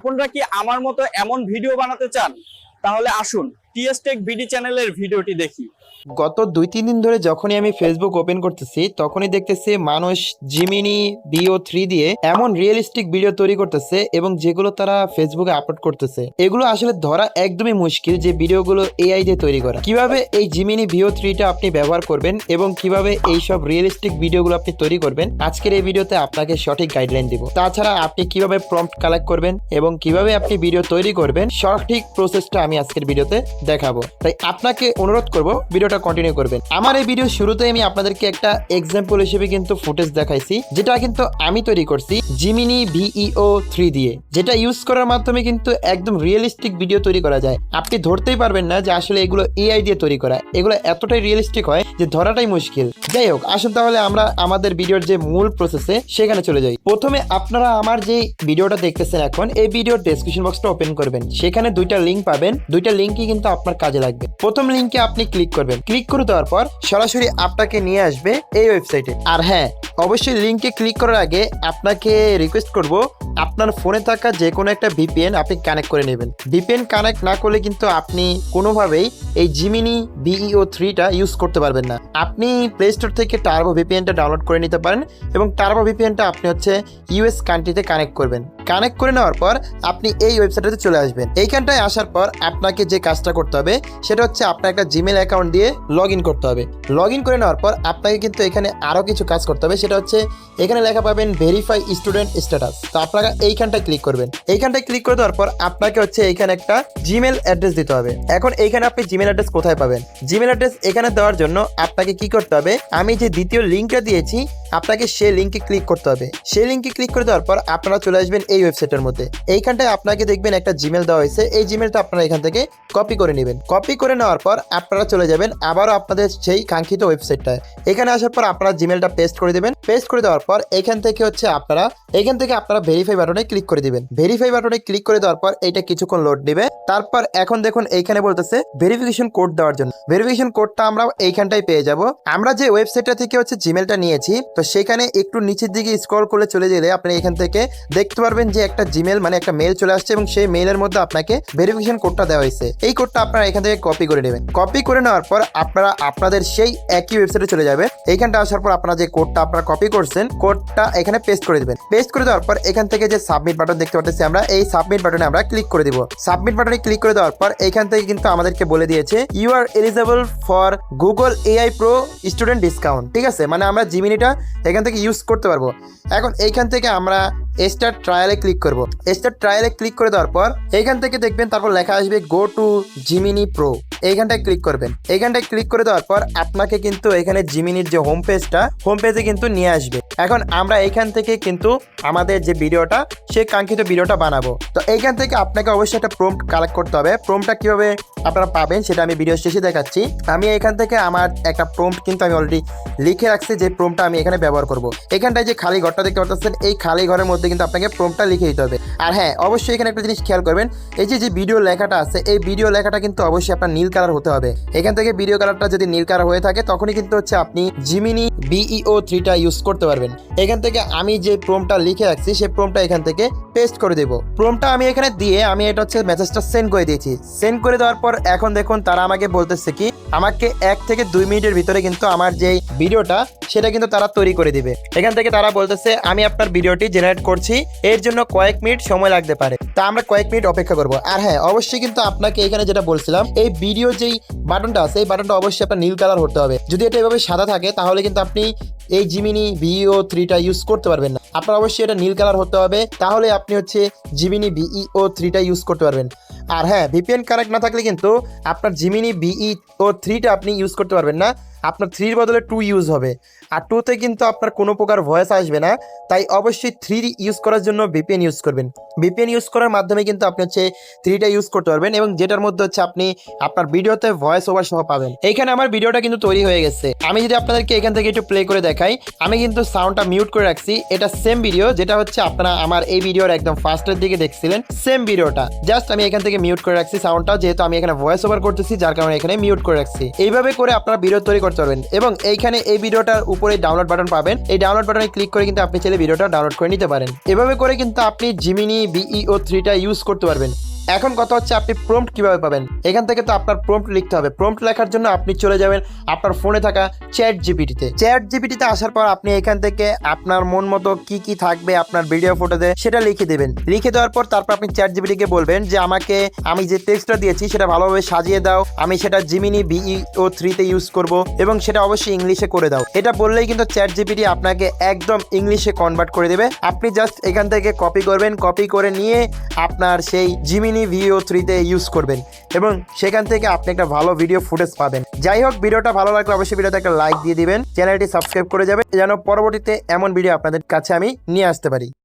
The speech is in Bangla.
আপনারা কি আমার মতো এমন ভিডিও বানাতে চান? তাহলে আসুন। টিএস টেক বিডি চ্যানেলের ভিডিওটি দেখি। গত দুই, তিন দিন ধরে যখনই আমি ফেসবুক ওপেন করতেছি, তখনই দেখতেছি মানুষ জিমিনি বিও থ্রি দিয়ে এমন রিয়েলিস্টিক ভিডিও তৈরি করতেছে এবং যেগুলো তারা ফেসবুকে আপলোড করতেছে। এগুলো আসলে ধরা একদমই মুশকিল যে ভিডিওগুলো এআই দিয়ে তৈরি করা। কীভাবে এই জিমিনি ভিও থ্রিটা আপনি ব্যবহার করবেন এবং কীভাবে এই সব রিয়েলিস্টিক ভিডিওগুলো আপনি তৈরি করবেন, আজকের এই ভিডিওতে আপনাকে সঠিক গাইডলাইন দিব। তাছাড়া আপনি কীভাবে প্রম্পট কালেক্ট করবেন এবং কীভাবে আপনি ভিডিও তৈরি করবেন, সঠিক প্রসেসটা আমি আজকের ভিডিওতে দেখাবো। তাই আপনাকে অনুরোধ করব ভিডিওটা কন্টিনিউ করবেন। আমার এই ভিডিও শুরুতে আমি আপনাদেরকে একটা এক্সাম্পল হিসেবে কিন্তু ফুটেজ দেখাইছি, যেটা কিন্তু আমি তৈরি করছি জিমিনি ভিইও থ্রি দিয়ে যেটা ইউজ করার মাধ্যমে কিন্তু একদম রিয়েলিস্টিক ভিডিও তৈরি করা যায়। আপনি ধরতেই পারবেন না যে আসলে এগুলো এআই দিয়ে তৈরি করা। এগুলো এতটাই রিয়েলিস্টিক হয় যে ধরাটাই মুশকিল। যাই হোক, আসুন তাহলে আমরা আমাদের ভিডিওর যে মূল প্রসেসে সেখানে চলে যাই। প্রথমে আপনারা আমার যে ভিডিওটা দেখতেছেন এখন, এই ভিডিওর ডেসক্রিপশন বক্সটা ওপেন করবেন। সেখানে দুইটা লিঙ্ক পাবেন। দুইটা লিঙ্কই কিন্তু আপনার কাজে লাগবে। প্রথম লিঙ্কে আপনি ক্লিক করবেন। ক্লিক করে দেওয়ার পর সরাসরি আপনাকে নিয়ে আসবে এই ওয়েবসাইটে আর হ্যাঁ অবশ্যই লিঙ্কে ক্লিক করার আগে আপনাকে রিকোয়েস্ট করব, আপনার ফোনে থাকা যে কোনো একটা ভিপিএন আপনি কানেক্ট করে নেবেন। ভিপিএন কানেক্ট না করলে কিন্তু আপনি কোনোভাবেই এই জিমিনি বিইও থ্রিটা ইউজ করতে পারবেন না। আপনি প্লে স্টোর থেকে টার্বো ভিপিএনটা ডাউনলোড করে নিতে পারেন এবং টার্বো ভিপিএনটা আপনি হচ্ছে ইউএস কান্ট্রিতে কানেক্ট করবেন। কানেক্ট করে নেওয়ার পর আপনি এই ওয়েবসাইটে চলে আসবেন। এইখানটায় আসার পর আপনাকে যে কাজটা করতে হবে, সেটা হচ্ছে আপনার একটা জিমেল অ্যাকাউন্ট দিয়ে লগ করতে হবে। লগ করে নেওয়ার পর আপনাকে কিন্তু এখানে আরও কিছু কাজ করতে হবে, সেটা হচ্ছে এখানে লেখা পাবেন ভেরিফাই স্টুডেন্ট স্ট্যাটাস তো আপনারা এইখানটায় ক্লিক করবেন। এইখানটায় ক্লিক করে দেওয়ার পর আপনাকে হচ্ছে এইখানে একটা জিমেল অ্যাড্রেস দিতে হবে। এখন এইখানে আপনি জিমেল অ্যাড্রেস কোথায় পাবেন? জিমেল অ্যাড্রেস এখানে দেওয়ার জন্য আপনাকে কি করতে হবে? আমি যে দ্বিতীয় লিঙ্কটা দিয়েছি, আপনাকে সেই লিঙ্কে ক্লিক করতে হবে। সেই লিঙ্কে ক্লিক করে দেওয়ার পর আপনারা চলে আসবেন এই ওয়েবসাইটের মধ্যে। এইখানটায় আপনাকে দেখবেন একটা জিমেল দেওয়া হয়েছে। এই জিমেলটা আপনারা এখান থেকে কপি করে নেবেন। কপি করে নেওয়ার পর আপনারা চলে যাবেন আবারও আপনাদের সেই কাঙ্ক্ষিত ওয়েবসাইটটায় এখানে আসার পর আপনারা জিমেলটা পেস্ট করে দেবেন। পেস্ট করে দেওয়ার পর এখান থেকে হচ্ছে আপনারা, এখান থেকে আপনারা ভেরিফাই বাটনে ক্লিক করে দিবেন। ভেরিফাই বাটনে ক্লিক করে দেওয়ার পর এটা কিছুক্ষণ লোড নেবে তারপর এখন দেখুন এইখানে বলতেছে ভেরিফিকেশন কোড দেওয়ার জন্য। ভেরিফিকেশন কোডটা আমরা এইখানটাই পেয়ে যাব। আমরা যে ওয়েবসাইটটা থেকে হচ্ছে জিমেলটা নিয়েছি, তো সেখানে একটু নিচের দিকে স্ক্রল করে চলে গেলে আপনি এখান থেকে দেখতে পারবেন যে একটা জিমেল মানে একটা মেল চলে আসছে এবং সেই মেলের মধ্যে আপনাকে ভেরিফিকেশন কোডটা দেওয়া হয়েছে। এই কোডটা আপনারা এখান থেকে কপি করে নেবেন। কপি করে নেওয়ার পর আপনারা আপনাদের সেই একই ওয়েবসাইটে চলে যাবে। এইখানটা আসার পর আপনারা যে কোডটা আপনারা কপি করছেন কোডটা এখানে পেস্ট করে দেবেন। পেস্ট করে দেওয়ার পর এখান থেকে যে সাবমিট বাটন দেখতে পাচ্ছি আমরা, এই সাবমিট বাটনে আমরা ক্লিক করে দিব। সাবমিট বাটনে ক্লিক করে দেওয়ার পর এখান থেকে কিন্তু আমাদেরকে বলে দিয়েছে you are eligible for Google AI pro student discount ঠিক আছে? মানে আমরা জিমিনিটা এখান থেকে ইউজ করতে পারব। এখন এইখান থেকে আমরা স্টার ট্রায়ালে ক্লিক করব। স্টার ট্রায়ালে ক্লিক করে দেওয়ার পর এইখান থেকে দেখবেন তারপর লেখা আসবে গো টু জিমিনি প্রো এইখানটায় ক্লিক করবেন। এইখানটায় ক্লিক করে দেওয়ার পর আপনাকে কিন্তু এখানে জিমিনির যে হোম পেজটা হোম পেজে কিন্তু নিয়ে আসবে। এখন আমরা এইখান থেকে কিন্তু আমাদের যে ভিডিওটা, সেই কাঙ্ক্ষিত ভিডিওটা বানাবো। তো এইখান থেকে আপনাকে অবশ্যই একটা প্রম্পট কালেক্ট করতে হবে। প্রম্পটটা কীভাবে আপনারা পাবেন, সেটা আমি ভিডিও শেষে দেখাচ্ছি। আমি এখান থেকে আমার একটা প্রম্পট কিন্তু আমি অলরেডি লিখে রাখছি, যে প্রম্পটটা আমি এখানে ব্যবহার করব। এখানটায় যে খালি ঘরটা দেখতে পাচ্ছেন, এই খালি ঘরের মধ্যে কিন্তু আপনাকে প্রম্পটটা লিখে দিতে হবে। আর হ্যাঁ অবশ্যই এখানে একটা জিনিস খেয়াল করবেন, এই যে যে ভিডিও লেখাটা আছে, এই ভিডিও লেখাটা কিন্তু অবশ্যই আপনার নীল কালার হতে হবে। এখান থেকে ভিডিও কালারটা যদি নীল কালার হয়ে থাকে, তখনই কিন্তু হচ্ছে আপনি জিমিনি বিইও থ্রিটা ইউজ করতে পারবেন। এখান থেকে আমি যে প্রোমটা লিখে রাখছি সেই প্রোমটা এখান থেকে পেস্ট করে দেবো। প্রোমটা আমি এখানে দিয়ে আমি এটা হচ্ছে মেসেজটা সেন্ড করে দিয়েছি। সেন্ড করে দেওয়ার পর এখন দেখুন তারা আমাকে বলতেছে কি, আমাকে এক থেকে দুই মিনিটের ভিতরে কিন্তু আমার যে ভিডিওটা সেটা কিন্তু তারা তৈরি করে দিবে। এখান থেকে তারা বলতেছে, আমি আপনার ভিডিওটি জেনারেট করছি। এর জন্য কয়েক মিনিট সময় লাগতে পারে। তা আমরা কয়েক মিনিট অপেক্ষা করব। আর হ্যাঁ অবশ্যই কিন্তু আপনাকে এখানে যেটা বলছিলাম, এই ভিডিও যেই বাটনটা এই বাটনটা অবশ্যই আপনার নীল কালার হতে হবে। যদি এটা এভাবে সাদা থাকে, তাহলে কিন্তু আপনি এই জিমিনি বিইও থ্রিটা ইউজ করতে পারবেন না। আপনার অবশ্যই এটা নীল কালার হতে হবে। তাহলে আপনি হচ্ছে জিমিনি ভিইও থ্রিটা ইউজ করতে পারবেন। আর হ্যাঁ ভিপিএন কানেক্ট না থাকলে কিন্তু আপনার জিমিনি বিই ও থ্রিটা আপনি ইউজ করতে পারবেন না। আপনার থ্রির বদলে টু ইউজ হবে। আর টুতে কিন্তু আপনার কোনো প্রকার ভয়েস আসবে না। তাই অবশ্যই থ্রি ইউজ করার জন্য ভিপিএন ইউজ করবেন। ভিপিএন ইউজ করার মাধ্যমে কিন্তু আপনি হচ্ছে থ্রিটা ইউজ করতে পারবেন এবং যেটার মধ্যে হচ্ছে আপনি আপনার ভিডিওতে ভয়েস ওভার সহ পাবেন। এইখানে আমার ভিডিওটা কিন্তু তৈরি হয়ে গেছে। আমি যদি আপনাদেরকে এখান থেকে একটু প্লে করে দেখাই, আমি কিন্তু সাউন্ডটা মিউট করে রাখছি। এটা সেম ভিডিও যেটা হচ্ছে আপনারা আমার এই ভিডিওর একদম ফার্স্টের দিকে দেখছিলেন। সেম ভিডিওটা জাস্ট আমি এখান থেকে মিউট করে রাখছি সাউন্ডটা যেহেতু আমি এখানে ভয়েস ওভার করতেছি, যার কারণে এখানে মিউট করে রাখছি। এইভাবে করে আপনারা ভিডিও তৈরি করতে করবেন। এবং এইখানে এই ভিডিওটার উপরে ডাউনলোড বাটন পাবেন। এই ডাউনলোড বাটনে ক্লিক করে কিন্তু আপনি চাইলে ভিডিওটা ডাউনলোড করে নিতে পারেন। এভাবে করে কিন্তু আপনি জিমিনি বিইও থ্রিটা ইউজ করতে পারবেন। এখন কথা হচ্ছে আপনি প্রম্পট কীভাবে পাবেন? এখান থেকে তো আপনার প্রম্পট লিখতে হবে। প্রম্পট লেখার জন্য আপনি চলে যাবেন আপনার ফোনে থাকা চ্যাট জিপিটিতে চ্যাট জিপিটিতে আসার পর আপনি এখান থেকে আপনার মন মতো কি কি থাকবে আপনার ভিডিও ফটোতে সেটা লিখে দেবেন। লিখে দেওয়ার পর তারপর আপনি চ্যাট জিপিটিকে বলবেন যে আমাকে আমি যে টেক্সটটা দিয়েছি সেটা ভালোভাবে সাজিয়ে দাও। আমি সেটা জিমিনি বিই ও থ্রিতে ইউজ করব এবং সেটা অবশ্যই ইংলিশে করে দাও। এটা বললেই কিন্তু চ্যাট জিপিটি আপনাকে একদম ইংলিশে কনভার্ট করে দেবে। আপনি জাস্ট এখান থেকে কপি করবেন। কপি করে নিয়ে আপনার সেই জিমিনি ভিও থ্রিতে ইউজ করবেন এবং সেখান থেকে আপনি একটা ভালো ভিডিও ফুটেজ পাবেন। যাই হোক, ভিডিওটা ভালো লাগলে অবশ্যই ভিডিওতে একটা লাইক দিয়ে দিবেন। চ্যানেলটি সাবস্ক্রাইব করে যাবেন। যেন পরবর্তীতে এমন ভিডিও আপনাদের কাছে আমি নিয়ে আসতে পারি।